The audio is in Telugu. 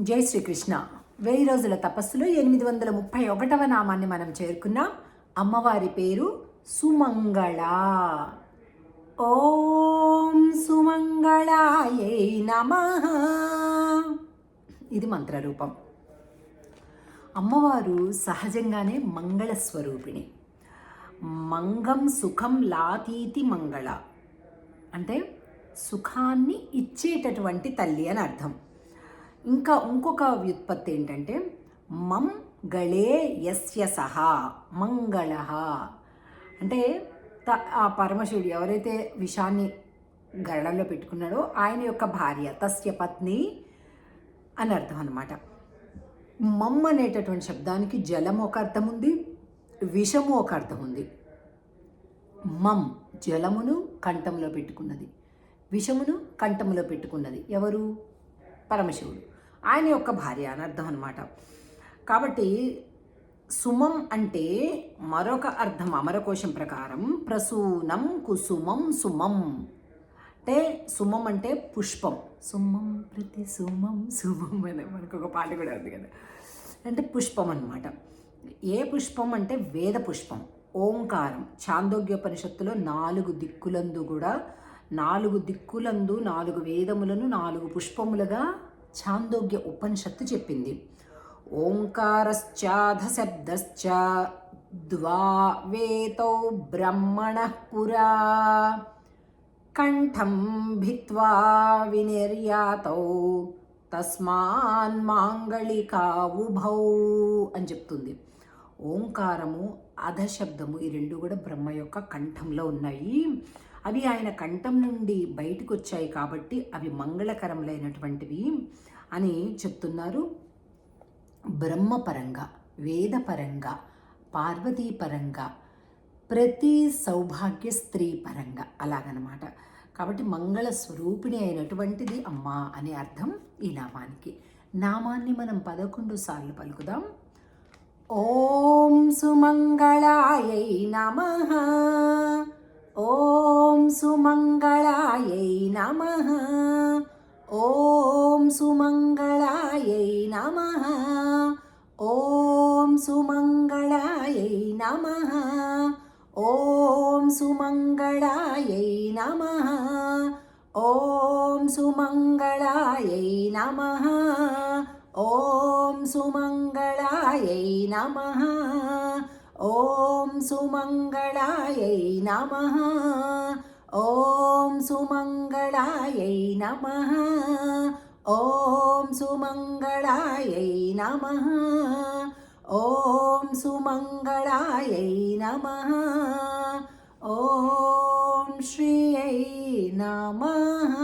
జై శ్రీకృష్ణ. వెయ్యి రోజుల తపస్సులో ఎనిమిది వందల ముప్పై ఒకటవ నామాన్ని మనం చేరుకున్నాం. అమ్మవారి పేరు సుమంగళ. ఓం సుమంగళాయే నమ. ఇది మంత్రరూపం. అమ్మవారు సహజంగానే మంగళ స్వరూపిణి. మంగం సుఖం లాతీతి మంగళ. అంటే సుఖాన్ని ఇచ్చేటటువంటి తల్లి అని అర్థం. ఇంకా ఇంకొక వ్యుత్పత్తి ఏంటంటే మం గళే యస్య సహా మంగళ. అంటే త- ఆ పరమశివుడు ఎవరైతే విషాన్ని గరడంలో పెట్టుకున్నాడో ఆయన యొక్క భార్య తస్య పత్ని అని అర్థం అనమాట మమ్ అనేటటువంటి శబ్దానికి జలం ఒక అర్థం ఉంది విషము ఒక అర్థం ఉంది. మమ్ జలమును కంఠంలో పెట్టుకున్నది విషమును కంఠంలో పెట్టుకున్నది ఎవరు? పరమశివుడు. ఆయన యొక్క భార్య అని అర్థం అనమాట కాబట్టి సుమం అంటే మరొక అర్థం అమరకోశం ప్రకారం ప్రసూనం కుసుమం సుమం. అంటే సుమం అంటే పుష్పం. సుమం ప్రతి సుమం సుమం అనే మనకు ఒక పాట కూడా ఉంది కదా. అంటే పుష్పం అనమాట ఏ పుష్పం అంటే వేద పుష్పం ఓంకారం. చాందోగ్యోపనిషత్తులో నాలుగు దిక్కులందు కూడా నాలుగు దిక్కులందు నాలుగు వేదములను నాలుగు పుష్పములుగా చాందోగ్య ఉపనిషత్తు చెప్పింది. ఓంకారశ్చాధశబ్దశ్చ వేతౌ బ్రహ్మణ పురా. కంఠం భిత్వా వినిర్యాతౌ తస్మాన్ మాంగళికావుభౌ అని చెప్తుంది. ఓంకారము అధశబ్దము ఈ రెండు కూడా బ్రహ్మ యొక్క కంఠంలో ఉన్నాయి. అవి ఆయన కంఠం నుండి బయటకు వచ్చాయి కాబట్టి అవి మంగళకరములైనటువంటివి అని చెప్తున్నారు. బ్రహ్మపరంగా వేదపరంగా పార్వతీపరంగా ప్రతి సౌభాగ్య స్త్రీ పరంగా అలాగనమాట. కాబట్టి మంగళ స్వరూపిణి అయినటువంటిది అమ్మ అనే అర్థం ఈ నామానికి. నామాన్ని మనం పదకొండు సార్లు పలుకుదాం. ఓం సుమంగళాయై నమ. ॐ सुमङ्गलायै नमः। ॐ सुमङ्गलायै नमः। ॐ सुमङ्गलायै नमः। ॐ सुमङ्गलायै नमः। ॐ सुमङ्गलायै नमः। ॐ सुमङ्गलायै नमः। ॐ सुमङ्गलायै नमः ॐ सुमङ्गलायै नमः ॐ सुमङ्गलायै नमः ॐ सुमङ्गलायै नमः ॐ श्रियै नमः